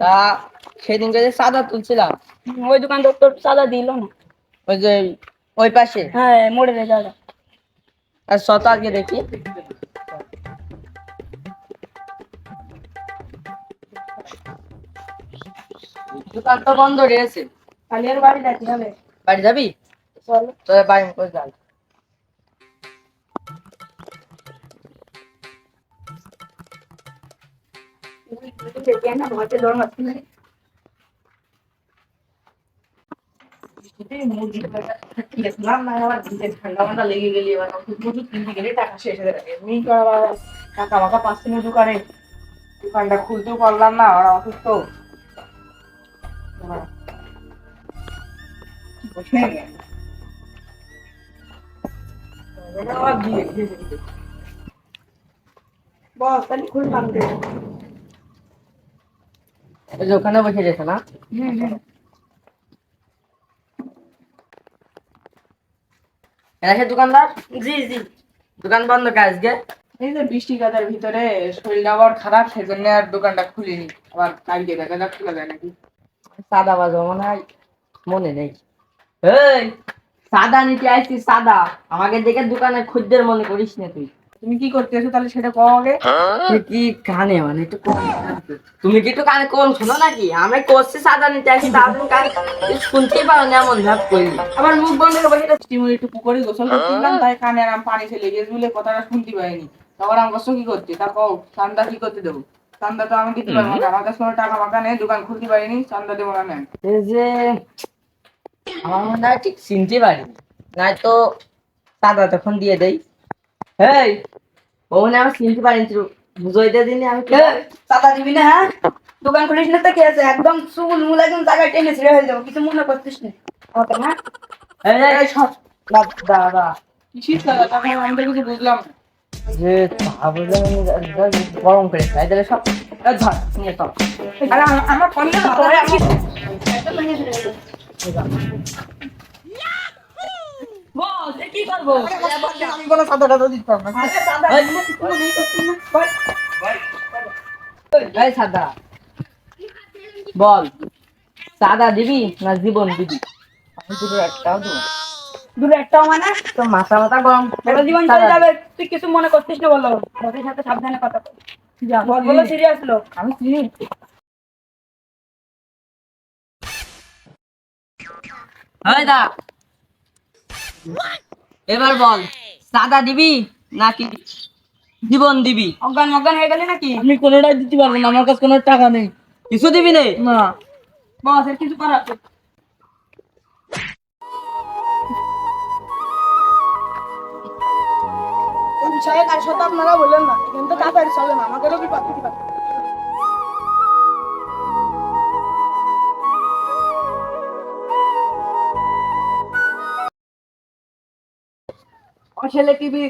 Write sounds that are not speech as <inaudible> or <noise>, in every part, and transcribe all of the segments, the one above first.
তা সেদিনকে যে চাঁদা তুলছিলাম। ওই দোকানদার তোর চাঁদা দিল না। ওই যে ওই পাশে? হ্যাঁ মোড়ে রে চাঁদা আর শত আগে দেখি। দোকান তো বন্ধ রয়েছে। কালি আর বাড়ি হবে। বাড়ি যাবি? চলো। তোর বাড়ি যাই ঠান্ডা লেগে গেলি এবার কিনতে গেলে টাকা শেষ দোকানে দোকানটা খুলতেও পারলাম না ওরা বসে, তাহলে খুললাম। ওখানে বসে না? হুম হুম। দোকানদার? জি জি। দোকান বন্ধ আজকে? এই যে বৃষ্টি কাদার ভিতরে শরীরটা আবার খারাপ সেজন্য আর দোকানটা খুলিনি। আবার কালকে দেখা যাক খোলা যায় নাকি? সাদা বাজো মনে হয়। মনে নেই। এই সাদা নিতে আসছিস সাদা। আমাকে দেখে দোকানে খুদ্দের মনে করিস না তুই। তুমি কি করতে এসো তাহলে সেটা কও আগে। কি কানে মানে একটু কম তুমি কি একটু কানে কম শোনো নাকি? আমি করছি সাদা নিতে আসছি তার তুমি কানে তুই শুনতেই পারো না এমন ভাব করলি আবার মুখ বন্ধ করে বসে স্টিমুল একটু পুকুরে গোসল করছিলাম তাই কানে আর আমি পানি ছেলে গিয়ে বলে কথাটা শুনতে পাইনি। তখন আমার বসো কি করতে? তা কও চান্দা কি করতে দেবো? চান্দা তো আমি দিতে পারব না। আমার কাছে কোনো টাকা মাকা নেই দোকান খুলতে পারিনি চান্দা দেবো না এই যে আমার মনে হয় ঠিক চিনতে পারি নাই তো সাদা তখন দিয়ে দেই। এই ও মনে আমি চিনতে পারিনি বুঝাই দিয়ে দিনি আমি চাঁদা দিবি না হ্যাঁ? দোকান খুলিস না কে আছে? একদম চুল মুল একদম জায়গায় টেনে ছিঁড়ে হয়ে যাব কিছু মনে করছিস না? ওকে না এই, এই, এই সব বাদ, কিসির চাঁদা? তখন আমি কিছু বুঝলাম যে ভাবলে গরম করে তাহলে সব ধর নিয়ে চল। আরে আমার বস এ কি করব? আমি কোনো চাঁদাটা তো দিতে পারব না এই, দিবি না, কিছু করছিস না এই সাদা বল সাদা দিবি না জীবন দিবি? আমি দুটো একটাও দেবো। দূরে একটাও মানে? তো মাথা মাথা গরম জীবন চলে যাবে। তুই কিছু মনে করছিস না বলো। বসের সাথে সাবধানে কথা বল। যা বলো সিরিয়াস লোক। আমি চিনি। এই দা এবার বল সাদা দিবি নাকি জীবন দিবি? অজ্ঞান মজ্ঞান হয়ে গেলি নাকি? আমি কোনোটাই দিতে পারব না আমার কাছে কোনো টাকা নেই। কিছু দিবি নে? না। বস এর কিছু করার বিষয়ে কার সাথে আপনারা বললেন না কিন্তু তাড়াতাড়ি চলে না আমাদেরও বিপদ বিপদ। অশেলে টিভি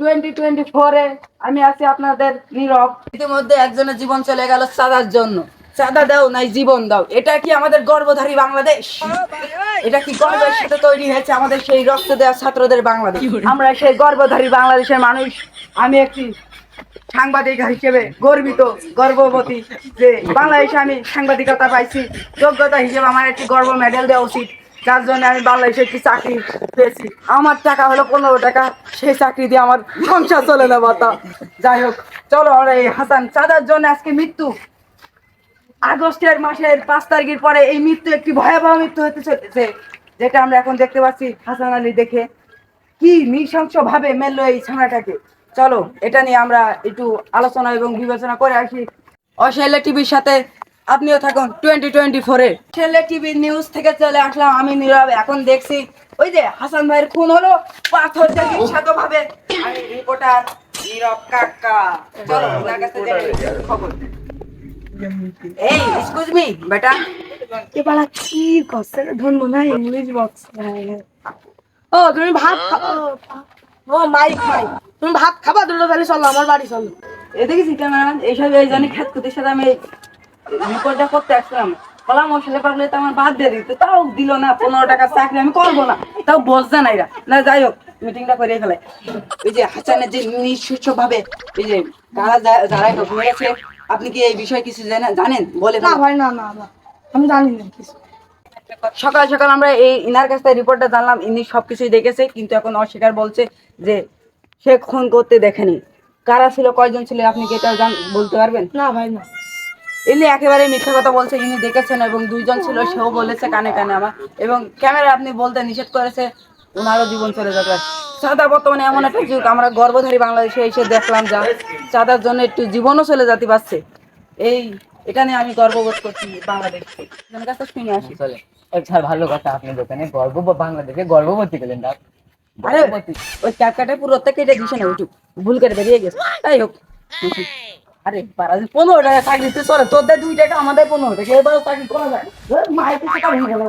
টোয়েন্টি টোয়েন্টি ফোরে আমি আছি আপনাদের নীরব। ইতিমধ্যে একজনের জীবন চলে গেল চাঁদার জন্য। চাঁদা দাও নাই জীবন দাও। এটা কি আমাদের গর্বধারী বাংলাদেশ? এটা কি গর্বের সাথে তৈরি হয়েছে আমাদের সেই রক্ত দেওয়া ছাত্রদের বাংলাদেশ? আমরা সেই গর্বধারী বাংলাদেশের মানুষ। আমি একটি সাংবাদিক হিসেবে গর্বিত গর্ববতী যে বাংলাদেশে আমি সাংবাদিকতা পাইছি। যোগ্যতা হিসেবে আমার একটি গর্ব মেডেল দেওয়া উচিত। যার জন্য আমি বাংলাদেশে একটি চাকরি পেয়েছি। আমার টাকা হলো পনেরো টাকা, সেই চাকরি দিয়ে আমার সংসার চলে না বাতা। যাই হোক, চলো আমরা এই হাসান চাঁদার জন্য আজকে মৃত্যু। আগস্টের মাসের পাঁচ তারিখের পরে এই মৃত্যু একটি ভয়াবহ মৃত্যু হতে চলেছে, যেটা আমরা এখন দেখতে পাচ্ছি হাসান আলী দেখে। কি নৃশংস ভাবে মেললো এই ছানাটাকে চলো, এটা নিয়ে আমরা একটু আলোচনা এবং বিবেচনা করে আসি। অশৈলে টিভির সাথে আপনিও থাকুন টোয়েন্টি টোয়েন্টি ফোরে ছেলে টিভি নিউজ থেকে চলে আসলাম আমি নীরব এখন দেখছি ওই যে হাসান ভাইয়ের খুন হলো পাথর বিখ্যাত ভাবে আমি রিপোর্টার নীরব কাকা চলো ওনার কাছে খবর। এই এক্সকিউজ মি বেটা। কি করছে? ধন মনে হয় ইংলিশ বক্স ও তুমি ভাত খাও ও মাইক মাইক তুমি ভাত খাবা দুটো তাহলে চলো আমার বাড়ি চলো। এ দেখেছি ক্যামেরাম্যান এইসব এই জানি খেত কুতির সাথে আমি রিপোর্টটা করতে আসলাম। মশলা পাবলে তো আমার বাদ দিয়ে দিতে। তাও দিল না পনেরো টাকার চাকরি আমি করব না। তাও না যাই হোক মিটিংটা করে ওই যে হাসানের যে নিঃস্ব ভাবে এই যে যা- যারা মেরেছে আপনি কি এই বিষয়ে কিছু জানেন? বলে না ভাই না না আমি জানি না কিছু। সকাল সকাল আমরা এই ইনার কাছ থেকে রিপোর্টটা জানলাম। ইনি সবকিছুই দেখেছে কিন্তু এখন অস্বীকার বলছে যে সে খুন করতে দেখেনি। কারা ছিল কয়জন ছিল আপনি কি এটা বলতে পারবেন? না ভাই না। ইনি একেবারে মিথ্যা কথা বলছে ইনি দেখেছেন এবং দুইজন ছিল সেও বলেছে কানে কানে আমার। এবং ক্যামেরা আপনি বলতে নিষেধ করেছে ওনারও জীবন চলে যাবে। চাঁদা বর্তমানে এমন একটা যুগ আমরা গর্ভধারী বাংলাদেশে এসে দেখলাম যা চাঁদার জন্য একটু জীবনও চলে যেতে পারছে। এই এটা নিয়ে আমি গর্ববোধ করছি বাংলাদেশ থেকে কাছে শুনে আসি। চলে স্যার ভালো কথা আপনি দোকানে গর্ব বাংলাদেশে গর্ভবতী গেলেন না। আরে ওই ক্যাপ কাটে পুরো কেটে দিছে না ওইটুক ভুল করে বেরিয়ে গেছে। তাই হোক। আরে পারা পনেরো টাকা চাকরি দিতে চলে তোদের দুই টাকা আমাদের পনেরো টাকা এবার চাকরি করা যায় মায়ের কিছু কাজ হয়ে গেল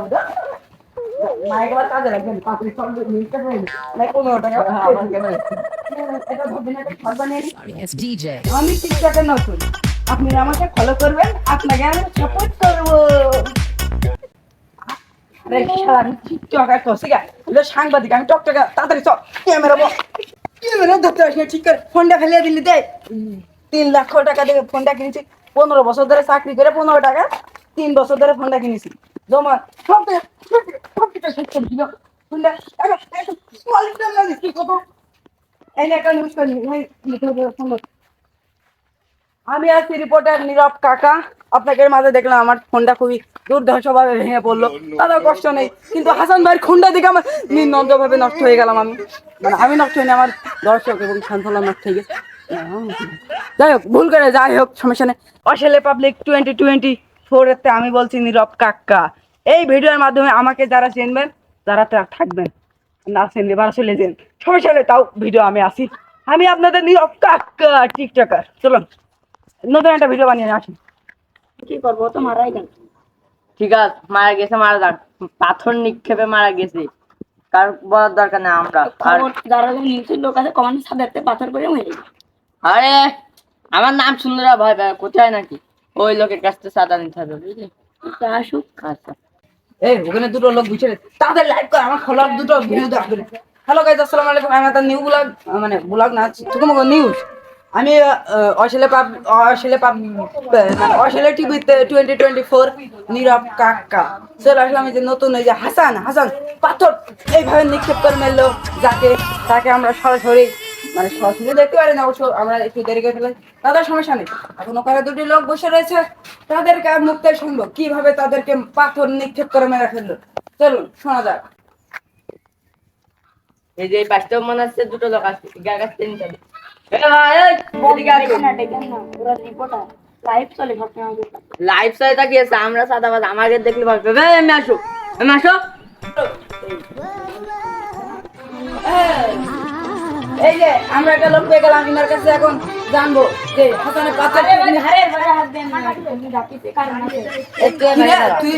মায়ের হয়ে পনেরো টাকা। It's DJ. আমি টিকটকের নতুন। আপনি আমাকে ফলো করবেন আপনাকে আমি সাপোর্ট করব। আরে শালা আমি টিকটক আর কসে গা এটা সাংবাদিক আমি টকটকা তাড়াতাড়ি চল। ক্যামেরা ক্যামেরা ধরতে আসলে ঠিক করে। ফোনটা ফেলিয়ে দিলি দে। তিন লাখ টাকা দিয়ে ফোনটা কিনেছি। পনেরো বছর ধরে চাকরি করে পনেরো টাকা তিন বছর ধরে ফোনটা কিনেছি। জমা সব আমি আছি রিপোর্টার নীরব কাকা। আপনাদের মাঝে দেখলাম আমার ফোনটা খুবই দুর্ধর্ষভাবে ভেঙে পড়ল। তাদের কষ্ট নেই। কিন্তু হাসান ভাইয়ের খুনটা দিকে আমার নির্নন্দভাবে নষ্ট হয়ে গেলাম আমি। মানে আমি নষ্ট হইনি আমার দর্শক এবং শান্তলা নষ্ট হয়ে গেছে যাই হোক ভুল করে যাই হোক সমস্যা নেই। অসেলে পাবলিক টোয়েন্টি টোয়েন্টি ফোরেতে আমি বলছি নীরব কাকা এই ভিডিওর মাধ্যমে আমাকে যারা চিনবেন যারা তা- থাকবেন না চিনলে বা চলে যান। সমস্যা নেই তাও ভিডিও আমি আসি। আমি আপনাদের নীরব কাকা টিকটকার। চলুন নতুন একটা ভিডিও বানিয়ে আসি। কি করব তো মারাই গেল। ঠিক আছে মারা গেছে মারা যাক। পাথর নিক্ষেপে মারা গেছে। কার বলার দরকার নেই আমরা। আর যারা নিউজের লোক আছে কমান্ড সাদাতে পাথর করে মেরে আরে আমার নাম সুন্দরা ভয় পায় কোথায় নাকি? ওই লোকের কাছ থেকে সাদা নিতে হবে বুঝলি? আসুক। আচ্ছা। এই ওখানে দুটো লোক বুঝে তাদের লাইক করে আমার খোলার দুটো ভিডিও দেওয়া হ্যালো গাইজ আসসালামু আলাইকুম। আমি একটা নিউ ব্লগ মানে ব্লগ না নিউজ আমি আহ, অশিলে পাব অশিলে পাব অশিলে টিভিতে টোয়েন্টি টোয়েন্টি ফোর নীরব কাকা। চলে আসলাম যে নতুন এই যে হাসান হাসান পাথর এইভাবে নিক্ষেপ করে মেললো যাকে তাকে আমরা সরাসরি মানে সরাসরি দেখতে পারি না অবশ্য আমরা একটু দেরি করে ফেলাই তাদের সমস্যা নেই। এখন ওখানে দুটি লোক বসে রয়েছে। তাদেরকে আর মুক্তি শুনব। কীভাবে তাদেরকে পাথর নিক্ষেপ করে মেরে ফেলল? চলুন শোনা যাক। এই যে এই মনে হচ্ছে দুটো লোক আছে। এই, এদিকে আসো। লাইভ চলে তাকিয়েছে আমরা সাদাবাদ আমাকে দেখলে এমনি আসো এমনি আসো। এই যে আমরা একটা লোক পেয়ে গেলাম ইনার কাছে এখন জানব যে হাসানের পাথর তুই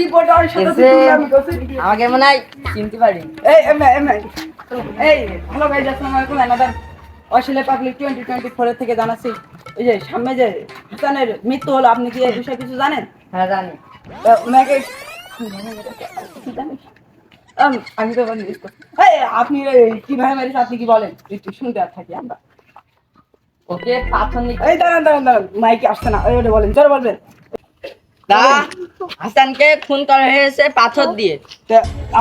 রিপোর্টারের সাথে। আমাকে মনে হয় চিনতে পারি। এই হ্যালো গাইজ আসসালামু আলাইকুম। আমাদের অশিলে পাবলিক টোয়েন্টি টোয়েন্টি ফোরের থেকে জানাচ্ছি। এই যে সামনে যে হাসানের মৃত্যু হলো আপনি কি এই বিষয়ে কিছু জানেন? হ্যাঁ জানি। ওনাকে আম, আমি তো আপনি কীভাবে মেরেছে আপনি কি বলেন? একটু শুনতে আর থাকি আমরা। ওকে পাথর এই দাঁড়ান দাঁড়ান দাঁড়ান মাইকে আসছে না। ওই বলেন জোরে বলবেন। হাসানকে খুন করা হয়েছে পাথর দিয়ে।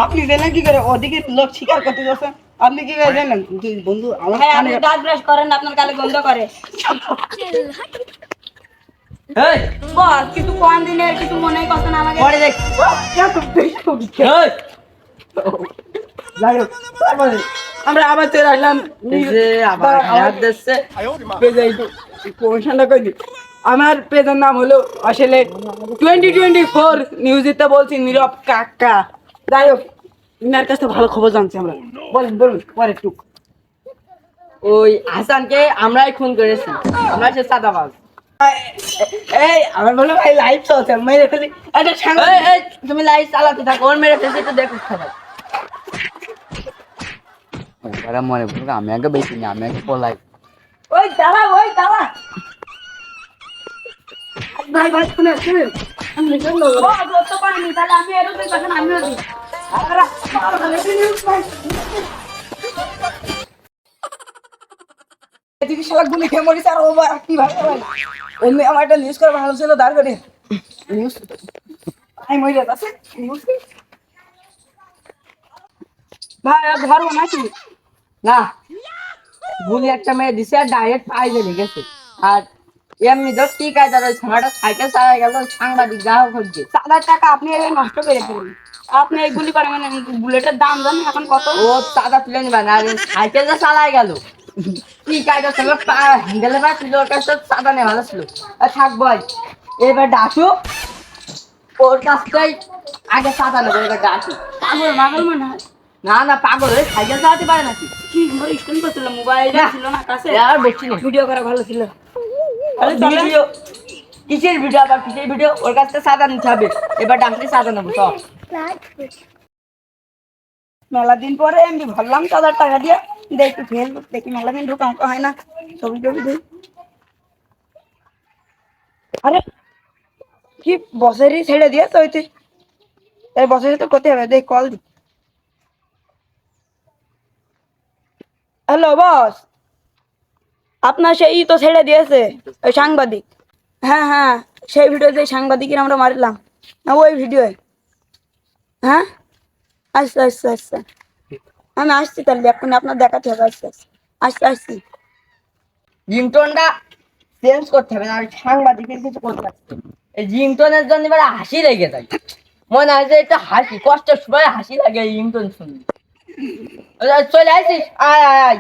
আপনি জানেন কি করে? ওদিকে লোক স্বীকার করতে যাচ্ছেন আপনি কি করে জানেন? বন্ধু আমার কানে দাঁত ব্রাশ করেন আপনার কালে গন্ধ করে। এই, বস কিছু কোন দিনের কিছু মনে করছে না আমাকে? <laughs> যাই হোক, তারপরে আমরা আবার চলে আসলাম যে আবার হাত দিচ্ছে। পেজে প্রমোশনটা করে দিই। আমার পেজের নাম হলো আসলে টোয়েন্টি টোয়েন্টি ফোর নিউজেতে বলছি নীরব কাকা। যাই হোক ইনার কাছে ভালো খবর জানছি আমরা। বলুন বলুন পরে টুক ওই হাসানকে আমরাই খুন করেছি। আমরা সে সাদাবাজ এই আমার বলো ভাই লাইভ চলছে মেরে ফেলি। একটা সাংবাদিক। এই, এই, তুমি লাইট চালাতে থাকো ওর মেরে ফেলছে একটু দেখো খাবার এরা মনে করবে আমি আগে বেশি না আমি আগে পলাই। ওই দাঁড়া ওই দাঁড়া। ভাই ভাই শুনে শুনে। আমি শুনলো বস ধরতে পারেনি তাহলে আমি এর দুই কথা আমিও দিই। এদিকে শালা গুলি খেয়ে মরিস আর ও কি ভাবে ভাই এমনি আমার একটা নিউজ করে ভালো ছিল দাঁড় করে নিউজ আমি মরে যাচ্ছে নিউজ ভাই আর ধরবো নাকি? না। একটা মেয়ে দিছে আর ডাইরেক্ট পায়ে গেছে। আর এমনি তো ঠিক আছে আর ওই ছেলেটা সাইকেল চালাই গেল সাংবাদিক গ্রাহক হচ্ছে। চাঁদার টাকা আপনি নষ্ট করে আপনি এই গুলি করে মানে বুলেটের দাম জানেন এখন কত? ও চাঁদা তুলে নিবে না আর সাইকেল যে চালাই গেল। কি হ্যান্ডেলে ছিল ওর কাছে নেওয়া ভালো ছিল। আর থাক এবার ডাকু। ওর কাছ থেকে আগে চাঁদা নেব এবার পাগল মাগল মনে হয়। না না পাগল। ওই সাইকেল চালাতে পারে নাকি? কি মোর স্ক্রিন করছিল মোবাইল ছিল না কাছে? আর বলছি না ভিডিও করা ভালো ছিল। আরে ভিডিও। কিসের ভিডিও? আবার কিসের ভিডিও? ওর কাছ থেকে সাদা নিতে হবে। এবার ডাকলে সাদা নেব মেলা দিন পরে এমনি ভাবলাম চাঁদার টাকা দিয়ে ফেসবুক দেখি হয় না। ছবি টবি দিই। আরে, কি বসেরই ছেড়ে দিয়ে তো এই তো করতে হবে, দেখ, কল হ্যালো, বস। আপনার সেই তো ছেড়ে দিয়েছে, ওই সাংবাদিক। হ্যাঁ হ্যাঁ সেই ভিডিওতে সাংবাদিকের আমরা মারলাম। ওই ভিডিও হ্যাঁ? আচ্ছা আচ্ছা আচ্ছা। আমি আসছি তাহলে এখন আপনার দেখাতে হবে আচ্ছা আচ্ছা আসছি আসছি। রিংটোনটা চেঞ্জ করতে হবে না সাংবাদিকের কিছু করতে হবে। এই রিংটোনের জন্য এবার হাসি লেগে যায়। মনে হয় যে হাসি কষ্টের সময় হাসি লাগে এই রিংটোন শুনলে চলে আসিস আয় আয় আয়।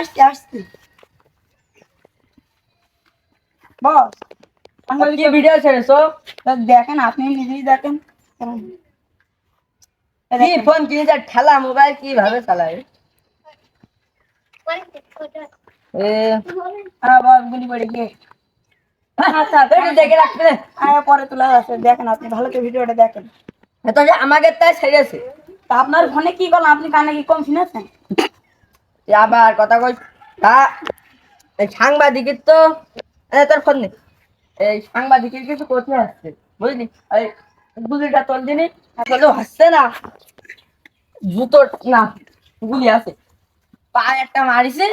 আসছি আসছি। বস ভিডিও ছেড়েছো? দেখেন আপনি নিজেই দেখেন। কি ফোন কিনেছে? ঠেলা মোবাইল কীভাবে চালায়? হ্যাঁ আচ্ছা তোলা আমাকে তাই আপনার ফোনে কি করলাম? আপনি কানে কি কম শুনেছেন? আবার কথা কই। তা সাংবাদিকের তো তোর ফোন নেই। এই সাংবাদিকের কিছু করতে আসছে বুঝলি? গুলিটা তোর দিনই আসলে হাসছে না। জুতো না গুলি আছে। পায়ে একটা মারিছে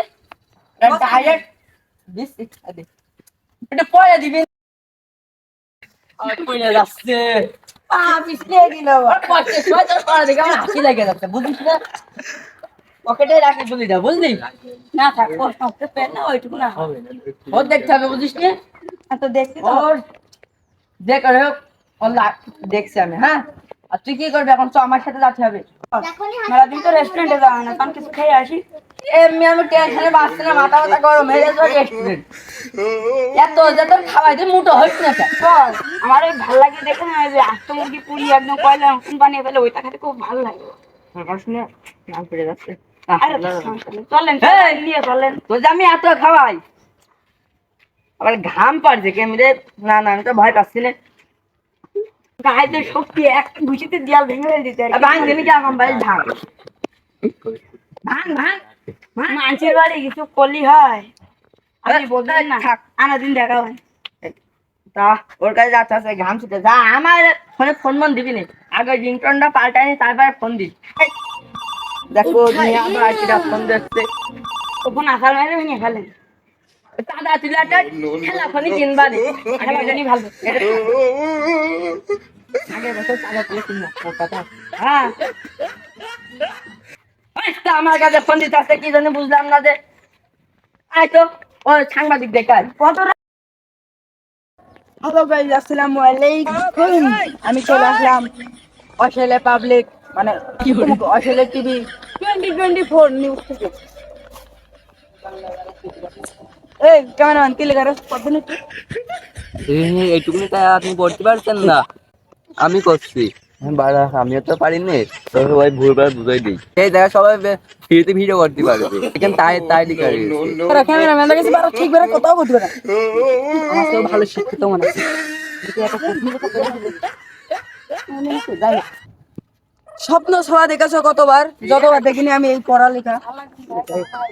ডাইরেক্ট। এটা পরে দিবি। আর যাচ্ছে পা পিছলে গেল আর পড়তে পড়া দেখে আমার হাসি লেগে যাচ্ছে বুঝলিস না? পকেটে রাখি বুঝলি না থাক পেন না ওইটুকু না। ওর দেখতে হবে বুঝিস না? তো দেখছি তো। ওর যে করে হোক ওর লা- দেখছি আমি হ্যাঁ? আর তুই কি করবি এখন? তো আমার সাথে যেতে হবে। মেলা দিন তো রেস্টুরেন্টে যাওয়া না কারণ কিছু খেয়ে আসি। এমনি আমি টেনশনে বাঁচছি না মাথা মাথা গরম হয়ে যাচ্ছে রেস্টুরেন্ট এত যে তোর খাওয়াই দিয়ে মুটো হচ্ছে না? আমার ওই ভালো লাগে দেখে না যে আস্ত মুরগি পুরি একদম কয়লা নতুন বানিয়ে ফেলে ওইটা খেতে খুব ভালো লাগে। শুনে নাম পড়ে যাচ্ছে। চলেন চলেন, নিয়ে চলেন। তো আমি এত খাওয়াই। আবার ঘাম পাড়ছে কেমনি? রে না না আমি তো ভয় পাচ্ছি না। গায়ে শক্তি এক ঘুষিতে দেয়াল ভেঙে দিতে আর ভাঙ কি ভাঙ। ভাঙ ভাঙ মানুষের বাড়ি কিছু করলি হয়। আপনি না। আনা দিন দেখা হয়। তা ওর কাছে যাচ্ছে আছে ঘাম ছুটে। যা আমার ফোনে ফোন মন দিবি নি। আগে রিংটনটা পাল্টাই তারপরে ফোন দিস দেখো আমার ফোন দিচ্ছে তখন আসার মেরে ভেঙে ফেলেন তুই একটা খেলা রে খেলা জানি ভালো। আগে বছর চাঁদা তুলে কিনবা কথা হ্যাঁ। আমার কাছে ফোন দিতে আসছে কি জন্য বুঝলাম না যে। আয় তো ও সাংবাদিক দেখায়। কত হ্যালো গাইজ আসসালামু আলাইকুম। আমি চলে আসলাম অশৈলে পাবলিক মানে অশৈলে TV twenty twenty four news থেকে। এই ক্যামেরাম্যান কি লেখা কত মিনিট এইটুকুনি তাই আপনি পড়তে পারছেন না। আমি করছি। বাড়া আমিও তো পারিনি। তো ওই ভুলবার বুঝাই দিই। এই দেখা সবাই ফ্রিতে ভিডিও করতে পারবে। এখানে তাই তাই লিখা ক্যামেরাম্যান কাছে বারো ঠিক বেড়ে কথাও বলতে পারে আমার তো ভালো শিক্ষিত মনে আছে স্বপ্ন ছোঁয়া দেখেছ কতবার? যতবার দেখিনি আমি এই পড়ালেখা।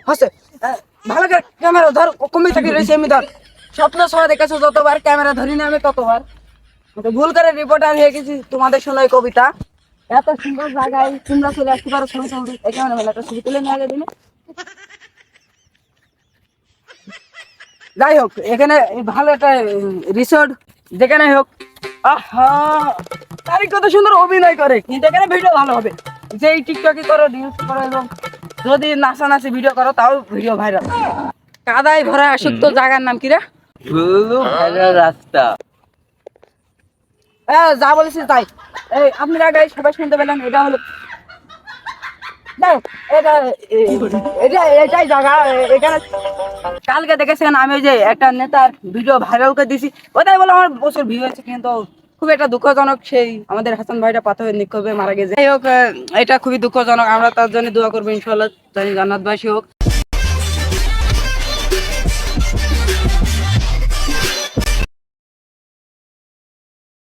হাসে। আহ, ভালো করে ক্যামেরা ধর কমে থাকি রয়েছে আমি ধর। স্বপ্ন ছোঁয়া দেখেছ যতবার ক্যামেরা ধরিনি আমি ততবার। ভুল করে রিপোর্টার হয়ে গেছি, তোমাদের শোনাই কবিতা। এত সুন্দর জায়গায় তোমরা চলে আসতে পারো এখানে ভালো একটা ছবি তুলে নিয়ে যাই হোক, এখানে ভালো একটা রিসোর্ট যেখানে হোক। আহা, তারই কত সুন্দর অভিনয় করে, কিন্তু এখানে ভিডিও ভালো হবে। যেই টিকটকে করো রিলস করো এবং যদি নাচানাচি ভিডিও করো তাও ভিডিও ভাইরাল কাদায় ভরা আসক্ত জায়গার নাম কি রে? ভুলু ভাইরাল রাস্তা। যা বলেছি তাই। এই আপনার আগে সবাই শুনতে পেলেন এটা হলো কালকে দেখেছেন আমি ওই যে একটা নেতার ভিডিও ভাইরাল করে দিছি ওটাই বলে আমার বছর ভিউ হয়েছে কিন্তু খুব একটা দুঃখজনক সেই আমাদের হাসান ভাইটা পাথরের নিক্ষোভে মারা গেছে। যাই হোক এটা খুবই দুঃখজনক। আমরা তার জন্য দোয়া করব ইনশাল্লাহ জানি জান্নাতবাসী হোক।